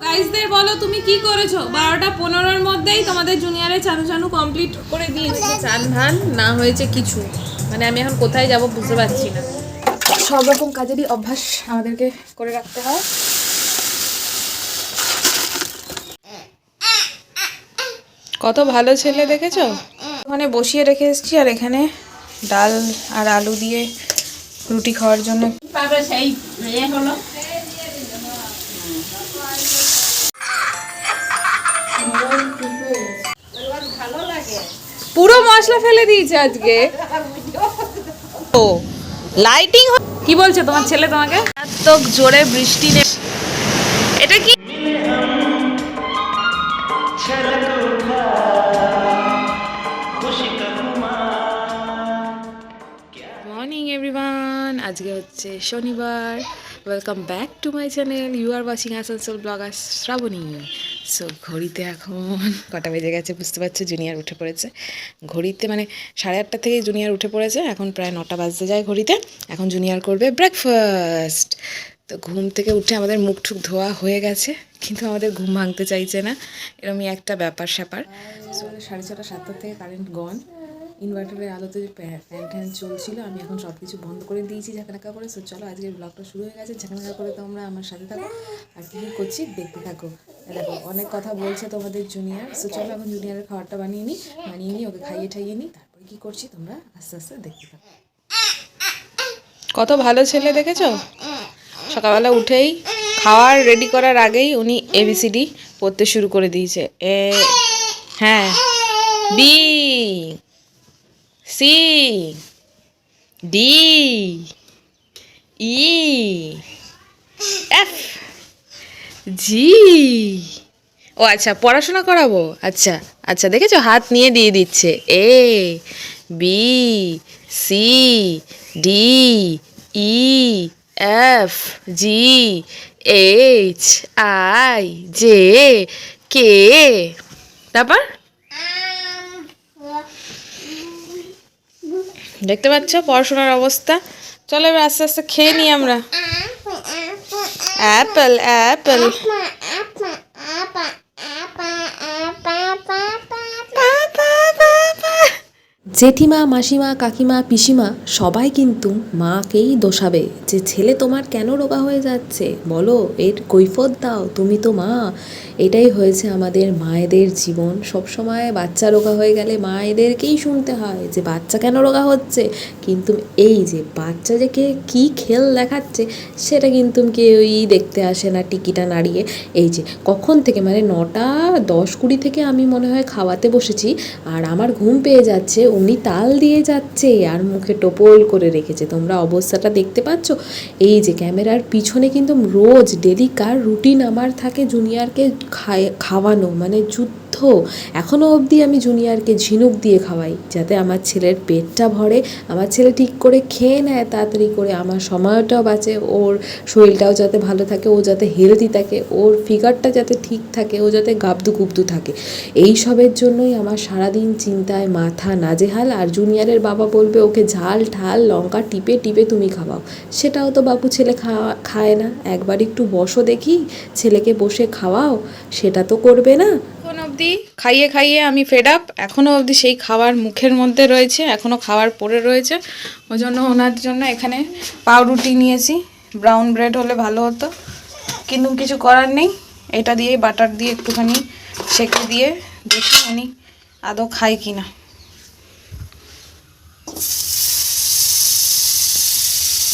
গাইজদের বলো তুমি কি করেছ? বারোটা পনেরোর মধ্যেই তোমাদের জুনিয়রের চানু চানু কমপ্লিট করে দিয়েছে। চান ধান না হয়েছে কিছু। মানে আমি এখন কোথায় যাব বুঝতে পারছি না। সব রকম কাজেরই অভ্যাস আমাদেরকে করে রাখতে হয়। কত ভালো ছেলে দেখেছ? ওখানে বসিয়ে রেখে এসেছি আর এখানে ডাল আর আলু দিয়ে রুটি খাওয়ার জন্য। সেই ইয়ে হলো। পুরো মশলা ফেলে দিয়েছে আজকে। ও লাইটিং কি বলছে তোমার ছেলে তোমাকে? এত জোরে বৃষ্টি নে এটা কি মর্নিং এভরিওয়ান আজকে হচ্ছে শনিবার। Welcome back to my channel you are watching Asansol blogger Shrabani so ঘড়িতে এখন কটা বেজে গেছে বুঝতে পারছ? জুনিয়র উঠে পড়েছে। ঘড়িতে মানে সাড়ে আটটা থেকে জুনিয়র উঠে পড়েছে। এখন প্রায় নটা বাজতে যায় ঘড়িতে। এখন জুনিয়র করবে ব্রেকফাস্ট তো ঘুম থেকে উঠে আমাদের মুখ ঠুক ধোয়া হয়ে গেছে, কিন্তু আমাদের ঘুম ভাঙতে চাইছে না। এরমই একটা ব্যাপার স্যাপার সাড়ে ছটা, সাতটা থেকে কারেন্ট গন ইনভার্টারের আলোতে যে ফ্যান ট্যান চলছিল, আমি এখন সব কিছু বন্ধ করে দিয়েছি ঝাঁকানাকা করে। সো চলো, আজকের ব্লগটা শুরু হয়ে গেছে। ঝাঁকানাকা করে তোমরা আমার সাথে থাকো। আর কী কী করছি, দেখতে থাকো। দেখো, অনেক কথা বলছে তোমাদের জুনিয়র সো চলো, এখন জুনিয়রের খাবারটা বানিয়ে নিই বানিয়ে নিই ওকে খাইয়ে ঠাইয়ে নিই তারপরে কী করছি, তোমরা আস্তে আস্তে দেখতে থাকো। কত ভালো ছেলে দেখেছ? সকালবেলা উঠেই খাওয়ার রেডি করার আগেই উনি এবিসিডি পড়তে শুরু করে দিয়েছে। এ হ্যাঁ B C D E F G ও আচ্ছা পড়াশোনা করাবো? আচ্ছা আচ্ছা দেখেছ? হাত নিয়ে দিয়ে দিচ্ছে। A B C D E F G H I J K তারপর? দেখতে পাচ্ছ পড়াশোনার অবস্থা চলো এবার আস্তে আস্তে খেয়ে নিই আমরা অ্যাপেল অ্যাপেল জেঠিমা, মাসিমা, কাকিমা, পিসিমা সবাই কিন্তু মাকেই দোষাবে। যে ছেলে তোমার কেন রোগা হয়ে যাচ্ছে? বলো, এর কৈফত দাও, তুমি তো মা। এটাই হয়েছে আমাদের মায়েদের জীবন। সবসময় বাচ্চা রোগা হয়ে গেলে মায়েদেরকেই শুনতে হয় যে বাচ্চা কেন রোগা হচ্ছে। কিন্তু এই যে বাচ্চা যে কে কী খেল দেখাচ্ছে, সেটা কিন্তু কেউই দেখতে আসে না টিকিটা নাড়িয়ে। এই যে কখন থেকে মানে নটা দশ কুড়ি থেকে আমি মনে হয় খাওয়াতে বসেছি, আর আমার ঘুম পেয়ে যাচ্ছে উনি তাল দিয়ে যাচ্ছে আর মুখে টোপল করে রেখেছে। তোমরা অবস্থাটা দেখতে পাচ্ছ? এই যে ক্যামেরার পিছনে কিন্তু রোজ ডেলি কার রুটিন আমার থাকে জুনিয়রকে খাওয়ানো মানে যুদ্ধ এখনও অবধি আমি জুনিয়রকে ঝিনুক দিয়ে খাওয়াই, যাতে আমার ছেলের পেটটা ভরে, আমার ছেলে ঠিক করে খেয়ে নেয়, তাড়াতাড়ি করে আমার সময়টাও বাঁচে, ওর শরীরটাও যাতে ভালো থাকে, ও যাতে হেলদি থাকে, ওর ফিগারটা যাতে ঠিক থাকে, ও যাতে গাবদু গুবদু থাকে। এই সবের জন্যই আমার সারাদিন চিন্তায় মাথা নাজেহাল, আর জুনিয়রের বাবা বলবে, ওকে ঝাল ঠাল লঙ্কা টিপে টিপে তুমি খাওয়াও। সেটাও তো বাবু ছেলে খাওয়া, খায় না। একবার একটু বসো দেখি, ছেলেকে বসে খাওয়াও, সেটা তো করবে না। অবধি খাইয়ে খাইয়ে আমি ফেড আপ এখনও অবধি সেই খাবার মুখের মধ্যে রয়েছে এখনও খাবার পড়ে রয়েছে। ওই জন্য ওনার জন্য এখানে পাউরুটি নিয়েছি ব্রাউন ব্রেড হলে ভালো হতো। কিন্তু কিছু করার নেই, এটা দিয়ে বাটার দিয়ে একটুখানি সেঁকে দিয়ে দেখি উনি আদৌ খায় কি না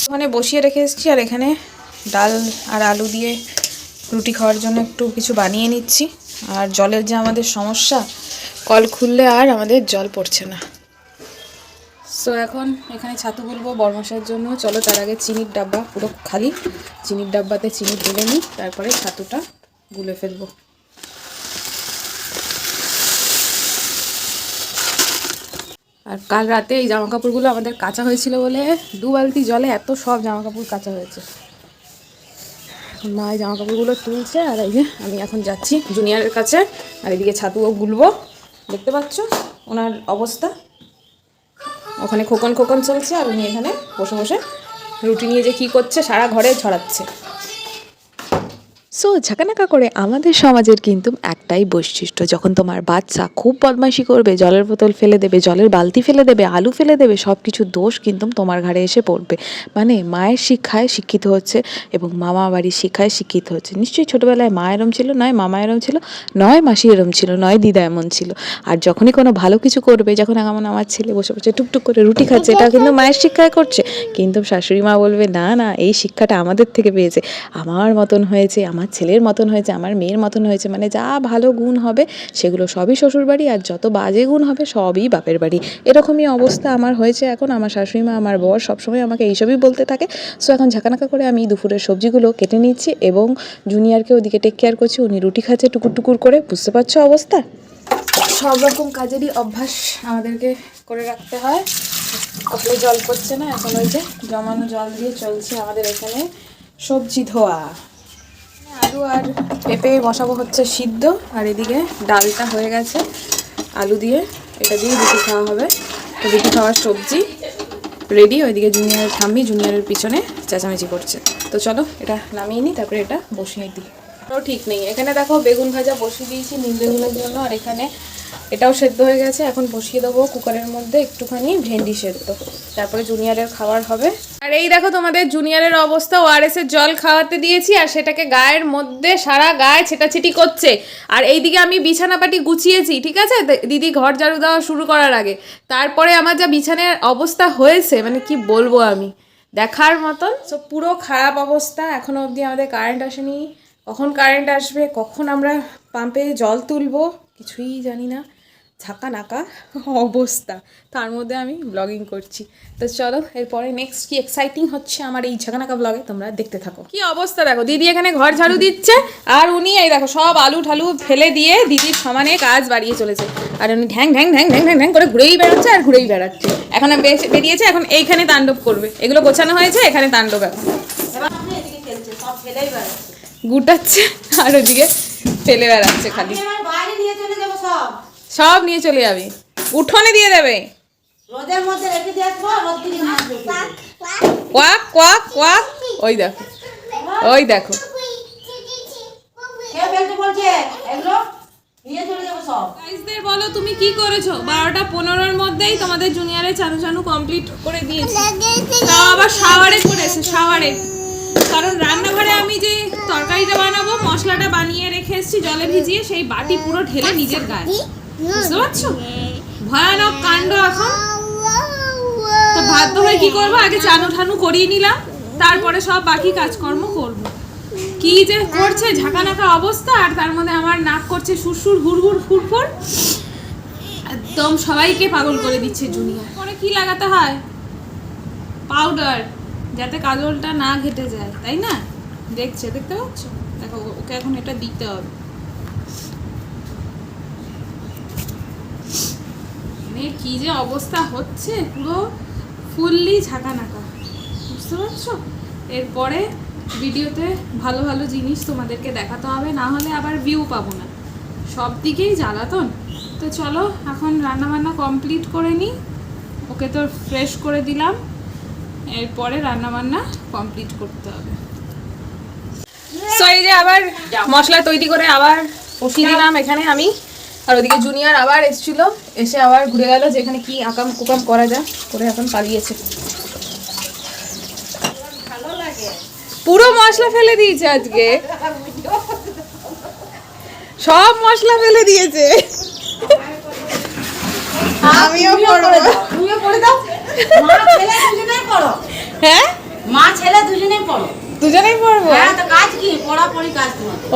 ওখানে বসিয়ে রেখে এসেছি, আর এখানে ডাল আর আলু দিয়ে রুটি খাওয়ার জন্য একটু কিছু বানিয়ে নিচ্ছি। আর জলের যে আমাদের সমস্যা, কল খুললে আর আমাদের জল পড়ছে না। সো এখন এখানে ছাতু গুলবো বরমাসের জন্য। চলো, তার আগে চিনির ডাব্বা পুরো খালি। চিনির ডাব্বাতে চিনি ঢেলে নিই, তারপরে ছাতুটা গুলে ফেলব। আর কাল রাতে এই জামা কাপড়গুলো আমাদের কাঁচা হয়েছিল বলে দু বালতি জলে এত সব জামা কাপড় কাঁচা হয়েছে। এখন জামা কাপড়গুলো তুলছে, আর এই যে আমি এখন যাচ্ছি জুনিয়রের কাছে, আর এদিকে ছাতুও গুলবো। দেখতে পাচ্ছ? ওনার অবস্থা? ওখানে খোকন খোকন চলছে, আর উনি এখানে বসে বসে রুটি নিয়ে যে কি করছে, সারা ঘরে ছড়াচ্ছে। সো ঝাঁকানাকা করে আমাদের সমাজের কিন্তু একটাই বৈশিষ্ট্য, যখন তোমার বাচ্চা খুব বদমাইশি করবে, জলের বোতল ফেলে দেবে, জলের বালতি ফেলে দেবে, আলু ফেলে দেবে সব কিছু দোষ কিন্তু তোমার ঘাড়ে এসে পড়বে। মানে মায়ের শিক্ষায় শিক্ষিত হচ্ছে এবং মামা বাড়ির শিক্ষায় শিক্ষিত হচ্ছে। নিশ্চয়ই ছোটোবেলায় মা এরম ছিল, নয় মামা এরম ছিল, নয় মাসি এরম ছিল, নয় দিদা এমন ছিল। আর যখনই কোনো ভালো কিছু করবে, যখন এমন আমার ছেলে বসে বসে টুকটুক করে রুটি খাচ্ছে, এটা কিন্তু মায়ের শিক্ষায় করছে। কিন্তু শাশুড়ি মা বলবে, না না, এই শিক্ষাটা আমাদের থেকে পেয়েছে। আমার মতন হয়েছে, আমার ছেলের মতন হয়েছে, আমার মেয়ের মতন হয়েছে মানে যা ভালো গুণ হবে সেগুলো সবই শ্বশুর বাড়ি আর যত বাজে গুণ হবে সবই বাপের বাড়ি। এরকমই অবস্থা আমার হয়েছে এখন, আমার শাশুড়ি মা আমার বর সবসময় আমাকে এইসবই বলতে থাকে। সো এখন ঝাঁকানাকা করে আমি দুপুরের সবজিগুলো কেটে নিচ্ছি এবং জুনিয়রকে ওদিকে টেক কেয়ার করছি, উনি রুটি খাচ্ছে টুকুর টুকুর করে, বুঝতে পারছ অবস্থা? সব রকম কাজেরই অভ্যাস আমাদেরকে করে রাখতে হয়। কলে জল পড়ছে না, এখন ওই যে জমানো জল দিয়ে চলছে আমাদের এখানে সবজি ধোয়া। আলু আর পেঁপে বসাবো হচ্ছে সিদ্ধ, আর এদিকে ডালটা হয়ে গেছে আলু দিয়ে। এটা দিয়ে রুটি খাওয়া হবে। তো রুটি খাওয়ার সবজি রেডি ওইদিকে জুনিয়র ঠাম্মি জুনিয়রের পিছনে চেঁচামেচি করছে। তো চলো, এটা নামিয়ে নিই, তারপরে এটা বসিয়ে দিই। ঠিক নেই। এখানে দেখো বেগুন ভাজা বসিয়ে দিয়েছি নীল বেগুনের জন্য, আর এখানে এটাও সেদ্ধ হয়ে গেছে। এখন বসিয়ে দেবো কুকারের মধ্যে একটুখানি ভেন্ডি সেদ্ধ। তারপরে জুনিয়রের খাবার হবে। আর এই দেখো তোমাদের জুনিয়রের অবস্থা ওআরএস এর জল খাওয়াতে দিয়েছি আর সেটাকে গায়ের মধ্যে সারা গায়ে ছেটাছেটি করছে। আর এইদিকে আমি বিছানাপাটি গুছিয়েছি, ঠিক আছে? দিদি ঘর ঝাড়ু দেওয়া শুরু করার আগে। তারপরে আমার যা বিছানার অবস্থা হয়েছে মানে কি বলব আমি? দেখার মতন। সো পুরো খারাপ অবস্থা। এখনও অবধি আমাদের কারেন্ট আসেনি। কখন কারেন্ট আসবে, কখন আমরা পাম্পে জল তুলবো, কিছুই জানি না। ঝাঁকা নাকা অবস্থা। তার মধ্যে আমি ব্লগিং করছি। তো চলো, এরপরে নেক্সট কি এক্সাইটিং হচ্ছে আমার এই ঝাঁকানাকা ব্লগে তোমরা দেখতে থাকো। কি অবস্থা দেখো, দিদি এখানে ঘর ঝাড়ু দিচ্ছে, আর উনি এই দেখো সব আলু ঠালু ফেলে দিয়ে দিদির সমানে কাজ বাড়িয়ে চলেছে। আর উনি ঢ্যাং ঢ্যাং ঢ্যাং ঢ্যাং ঢ্যাং ঢ্যাং করে ঘুরেই বেড়াচ্ছে আর ঘুরেই বেড়াচ্ছে। এখন বেরিয়েছে, এখন এইখানে তাণ্ডব করবে। এগুলো গোছানো হয়েছে, এখানে তাণ্ডব এখন। গুটাচ্ছে, আর ওদিকে ফেলে বেড়াচ্ছে খালি। বাইরে নিয়ে চলে যাব সব। সব নিয়ে চলে যাবে। উঠোনে দিয়ে দেবে। রোদের মধ্যে রেখে দিয়ে কোয়াক কোয়াক কোয়াক। ওই দেখো ওই দেখো। কে ফেলতে বলছে? এগুলো? নিয়ে চলে যাব সব। গাইসদের বলো তুমি কি করেছ? বারোটা পনেরোর মধ্যেই তোমাদের জুনিয়রে চানু চানু কমপ্লিট করে দিয়েছি। তাও আবার শাওয়ারে করেছে শাওয়ারে। কারণ রান্নাঘরে আমি যে তরকারিটা বানাবো মশলাটা বানিয়ে রেখে এসেছি জলে ভিজিয়ে সেই বাটি পুরো ঢেলে নিজের গায়ে। বুঝতে পারছ? ভয়ানক কাণ্ড এখন। তো বাধ্য হয়ে কি করব? আগে চানু ঠানু করিয়ে নিলাম তারপরে সব বাকি কাজকর্ম করব। কি যে করছে ঝাঁকানাকা অবস্থা আর তার মধ্যে আমার নাক করছে সুরসুর হুড়হুড় ফুরফুর। একদম সবাইকে পাগল করে দিচ্ছে জুনিয়র পরে কি লাগাতে হয়? পাউডার যাতে কাজলটা না ঘেটে যায় তাই না? দেখছে দেখতে পাচ্ছ? দেখো ওকে এখন এটা দিতে হবে। মানে কি যে অবস্থা হচ্ছে পুরো ফুললি ঝাঁকানাকা। বুঝতে পারছ? এরপরে ভিডিওতে ভালো ভালো জিনিস তোমাদেরকে দেখাতে হবে না হলে আবার ভিউ পাবো না। সব দিকেই জ্বালাতন। তো চলো এখন রান্নাবান্না কমপ্লিট করে নিই ওকে তো ফ্রেশ করে দিলাম। এরপরে রান্নাবান্না কমপ্লিট করতে হবে। সো এই যে আবার মশলা তৈরি করে আবার বসিয়ে দিলাম এখানে আমি। আর ওদিকে জুনিয়র আবার এসেছিল এসে আবার ঘুরে গেল যেখানে কি আকাম কুকাম করা যায় করে এখন পালিয়েছে। পুরো মশলা ফেলে দিয়েছে আজকে। সব মশলা ফেলে দিয়েছে। আমিও পড়ব তুমিও পড়ে দাও। মা ছেলে দুজনেই পড়ো। হ্যাঁ? মা ছেলে দুজনেই পড়ো। দুজনেই পড়ব? হ্যাঁ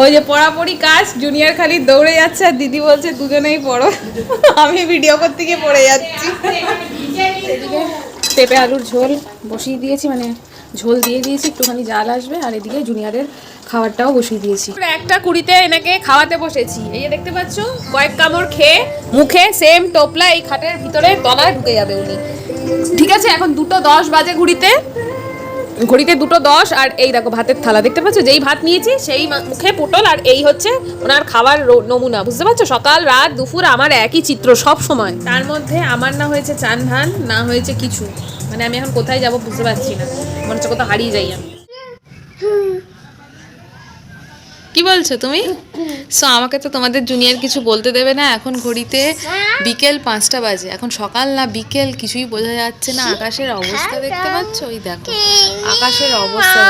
ওই যে পড়াপড়ি কাজ জুনিয়র খালি দৌড়ে যাচ্ছে আর দিদি বলছে দুজনেই পড়ো। আমি ভিডিও করতে গিয়ে পড়ে যাচ্ছি। পেঁপে আলুর ঝোল বসিয়ে দিয়েছি মানে ঝোল দিয়ে দিয়েছি, একটুখানি জাল আসবে আর এদিকে জুনিয়রের খাবারটাও বসিয়ে দিয়েছি। একটা কুড়িতে এনেকে খাওয়াতে বসেছি। এই যে দেখতে পাচ্ছ, কয়েক কামড় খেয়ে মুখে সেম টোপলা এই খাটের ভিতরে তলায় ঢুকে যাবে উনি। ঠিক আছে, এখন দুটো দশ বাজে ঘুড়িতে ঘড়িতে দুটো দশ, আর এই দেখো ভাতের থালা দেখতে পাচ্ছ? যেই ভাত নিয়েছি, সেই মুখে পটল, আর এই হচ্ছে ওনার খাবার নমুনা, বুঝতে পারছ? সকাল, রাত, দুপুর, আমার একই চিত্র সব সময়। তার মধ্যে আমার না হয়েছে চান ধান, না হয়েছে কিছু। মানে আমি এখন কোথায় যাব বুঝতে পারছি না। মনে হচ্ছে কোথাও হারিয়ে যাই আমি। কি বলছো তুমি? সো আমাকে তো তোমাদের জুনিয়র কিছু বলতে দেবে না। এখন ঘড়িতে বিকেল পাঁচটা বাজে। এখন সকাল না বিকেল, কিছুই বোঝা যাচ্ছে না। আকাশের অবস্থা দেখতে পাচ্ছ? ওই দেখো, আকাশের অবস্থা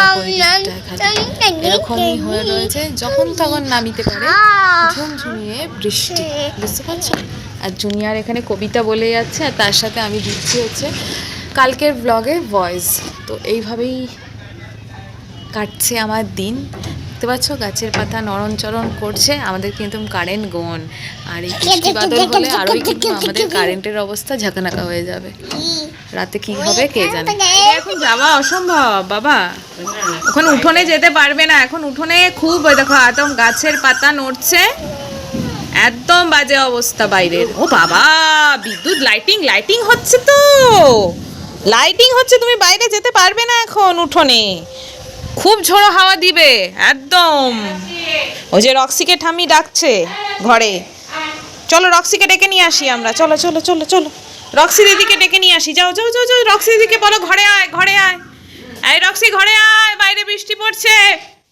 এরকমই হয়ে রয়েছে। যখন তখন নামিতে পারে ঝুমঝুমিয়ে বৃষ্টি। বুঝতে পারছ? আর জুনিয়র এখানে কবিতা বলে যাচ্ছে, আর তার সাথে আমি দিচ্ছি হচ্ছে কালকের ব্লগে ভয়েস তো এইভাবেই কাটছে আমার দিন। দেখতে পাচ্ছ গাছের পাতা নরম চরণ করছে। আমাদের কিন্তু কারেন্ট গোন। আর এই বৃষ্টি বাদল হলে আরোই কিন্তু আমাদের কারেন্টের অবস্থা ঝাঁকানাকা হয়ে যাবে। রাতে কি হবে কে জানে? এখন যাওয়া অসম্ভব বাবা। ওখানে উঠোনে যেতে পারবে না এখন উঠোনে খুব ওই দেখো একদম গাছের পাতা নড়ছে। একদম বাজে অবস্থা বাইরের। ও বাবা বিদ্যুৎ লাইটিং লাইটিং হচ্ছে তো। লাইটিং হচ্ছে তুমি বাইরে যেতে পারবে না এখন উঠোনে। খুব ঝোড়ো হাওয়া দিবে, একদম। ওই যে রক্সিকে ঠামি ডাকছে ঘরে। চলো রক্সিকে ডেকে নিয়ে আসি আমরা। চলো চলো চলো চলো। রক্সি দিদিকে ডেকে নিয়ে আসি। যাও যাও যাও যাও, রক্সি দিদিকে বলো, ঘরে আয় ঘরে আয়। এই রক্সি, ঘরে আয়, বাইরে বৃষ্টি পড়ছে।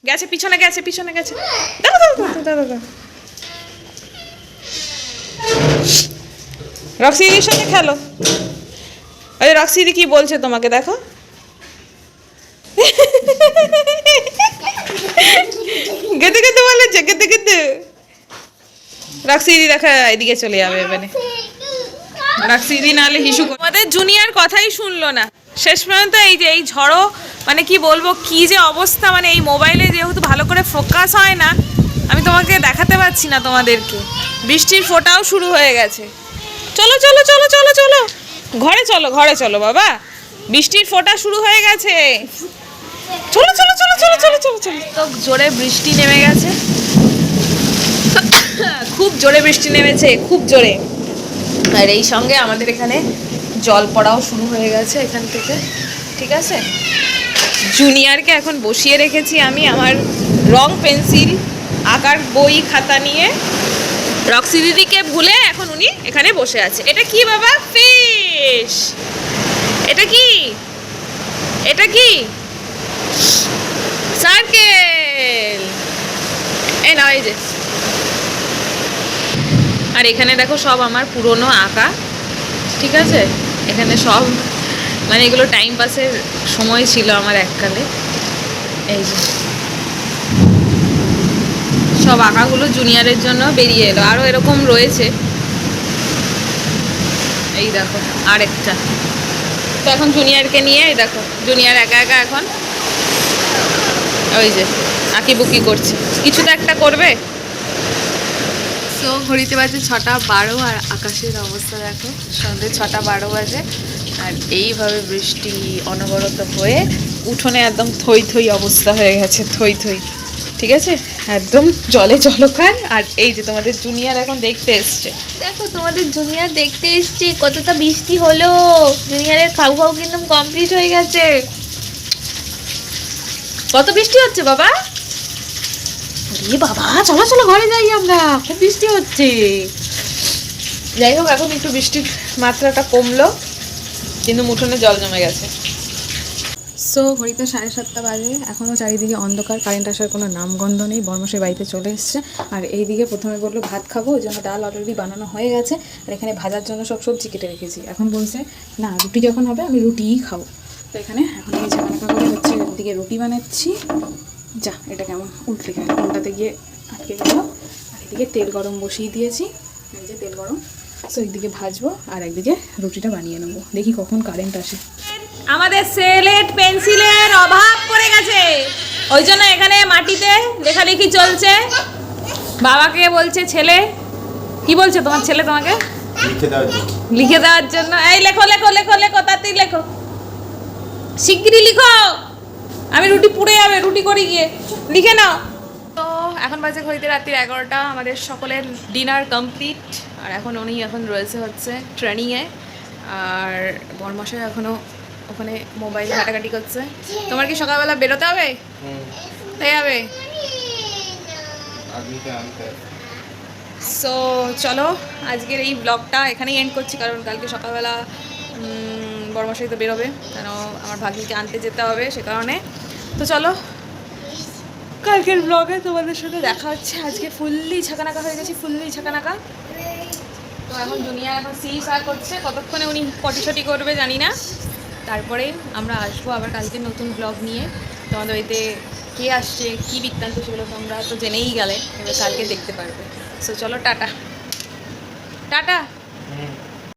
গেছে, পিছনে গেছে পিছনে গেছে। দাও দাও দাও দাও রক্সি দিদির সাথে খেলো। ওই রক্সি দিদি কি বলছে তোমাকে, দেখো। গেদে গেদে বলেছে গেদে রক্সি দিদি দেখা এদিকে চলে যাবে রাখছি দিন নাহলে হিসু। আমাদের জুনিয়র কথাই শুনলো না। শেষ পর্যন্ত এই যে, এই ঝড়ো মানে কি বলব, কি যে অবস্থা মানে এই মোবাইলে যেহেতু ভালো করে ফোকাস হয় না, আমি তোমাকে দেখাতে পারছি না তোমাদেরকে। বৃষ্টির ফোঁটাও শুরু হয়ে গেছে। চলো চলো চলো চলো চলো। ঘরে চলো ঘরে চলো, বাবা। বৃষ্টির ফোঁটা শুরু হয়ে গেছে। চলো চলো চলো চলো চলো চলো চলো। তো জোরে বৃষ্টি নেমে গেছে। খুব জোরে বৃষ্টি নেমেছে, খুব জোরে। আর এই সঙ্গে আমাদের এখানে জল পড়াও শুরু হয়ে গেছে এখান থেকে, ঠিক আছে? জুনিয়রকে এখন বসিয়ে রেখেছি আমি আমার রং পেন্সিল, আঁকার বই, খাতা নিয়ে। রক্সি দিদিকে ভুলে এখন উনি এখানে বসে আছে। এটা কি বাবা? ফিশ! এটা কি? এটা কি? সার্কেল। এই না এই যে। আর এখানে দেখো সব আমার পুরনো আঁকা, ঠিক আছে? এখানে সব মানে এগুলো টাইম পাসের সময় ছিল আমার এককালে। এই যে। সব আঁকাগুলো জুনিয়রের জন্য বেরিয়ে এলো। আরও এরকম রয়েছে। এই দেখো, আরেকটা। তো এখন জুনিয়রকে নিয়ে, এই দেখো জুনিয়র একা একা এখন ওই যে আঁকি বুকি করছে। কিছু তো একটা করবে? সো ঘড়িতে বাজে ছটা বারো আর আকাশের অবস্থা দেখো। সন্ধ্যে ছটা বারো বাজে আর এইভাবে বৃষ্টি অনবরত হয়ে উঠোনে একদম থই থই অবস্থা হয়ে গেছে থই থই। ঠিক আছে? একদম জলে জলকার আর এই যে তোমাদের জুনিয়র এখন দেখতে এসছে। দেখো তোমাদের জুনিয়র দেখতে এসছি কতটা বৃষ্টি হলো। জুনিয়রের খাও খাও কিন্তু কমপ্লিট হয়ে গেছে। কত বৃষ্টি হচ্ছে বাবা? এ বাবা চলো চলো ঘরে যাই আমরা। খুব বৃষ্টি হচ্ছে। যাই হোক এখন একটু বৃষ্টির মাত্রাটা কমলো কিন্তু মুঠোনে জল জমে গেছে। সো ঘড়িতে সাড়ে সাতটা বাজে। এখনও চারিদিকে অন্ধকার কারেন্ট আসার কোনো নামগন্ধ নেই। বর্মশের বাড়িতে চলে এসছে। আর এই দিকে প্রথমে বলল ভাত খাব? ওই জন্য ডাল অলরেডি বানানো হয়ে গেছে। আর এখানে ভাজার জন্য সব সবজি কেটে রেখেছি। এখন বলছে না রুটি যখন হবে আমি রুটিই খাব। তো এখানে এখন এই ঝামেলাকা করে হচ্ছে এদিকে রুটি বানাচ্ছি। যা এটা কেমন? উল্টে গেল। কোনটাতে গিয়ে আটকে গেল। আর এদিকে তেল গরম বসিয়ে দিয়েছি। এই যে তেল গরম। সো একদিকে ভাজবো আর একদিকে রুটিটা বানিয়ে নেব। দেখি কখন কারেন্ট আসে। আমাদের সেলেট পেন্সিলের অভাব পড়ে গেছে। ওই জন্য এখানে মাটিতে লেখালেখি চলছে। বাবাকে বলছে ছেলে কি বলছে তোমার ছেলে তোমাকে? লিখে দেওয়ার জন্য। লিখে দেওয়ার জন্য। এই লেখো লেখো লেখো লেখো তাড়াতাড়ি লেখো। শিগগিরই লিখো। আমি রুটি পুড়ে যাবে রুটি করে গিয়ে। লিখে নাও। তো এখন বাজে ঘড়িতে রাত্রির এগারোটা আমাদের সকলের ডিনার কমপ্লিট। আর এখন উনি এখন রয়েছে হচ্ছে ট্রেনিংয়ে। আর বরমশাই এখনও ওখানে মোবাইল ঘাটাঘাটি করছে। তোমার কি সকালবেলা বেরোতে হবে? তাই হবে সো চলো আজকের এই ব্লগটা এখানেই এন্ড করছি কারণ কালকে সকালবেলা বর্মশাই তো বেরোবে, কেন আমার ভাগ্নিকে আনতে যেতে হবে সে কারণে। তো চলো, কালকের ব্লগে তোমাদের সাথে দেখা হচ্ছে। আজকে ফুললি ছাকানাকা হয়ে গেছি, ফুললি ছাকানাকা। তো এখন দুনিয়া এখন সি সার করছে, কতক্ষণে উনি পটি ছটি করবে জানি না। তারপরে আমরা আসব আবার কালকে নতুন ব্লগ নিয়ে। তোমাদের বাড়িতে কে আসছে, কী বৃত্তান্ত সেগুলো তোমরা তো জেনেই গেলে, এবার কালকে দেখতে পারবে। সো চলো, টাটা। টাটা!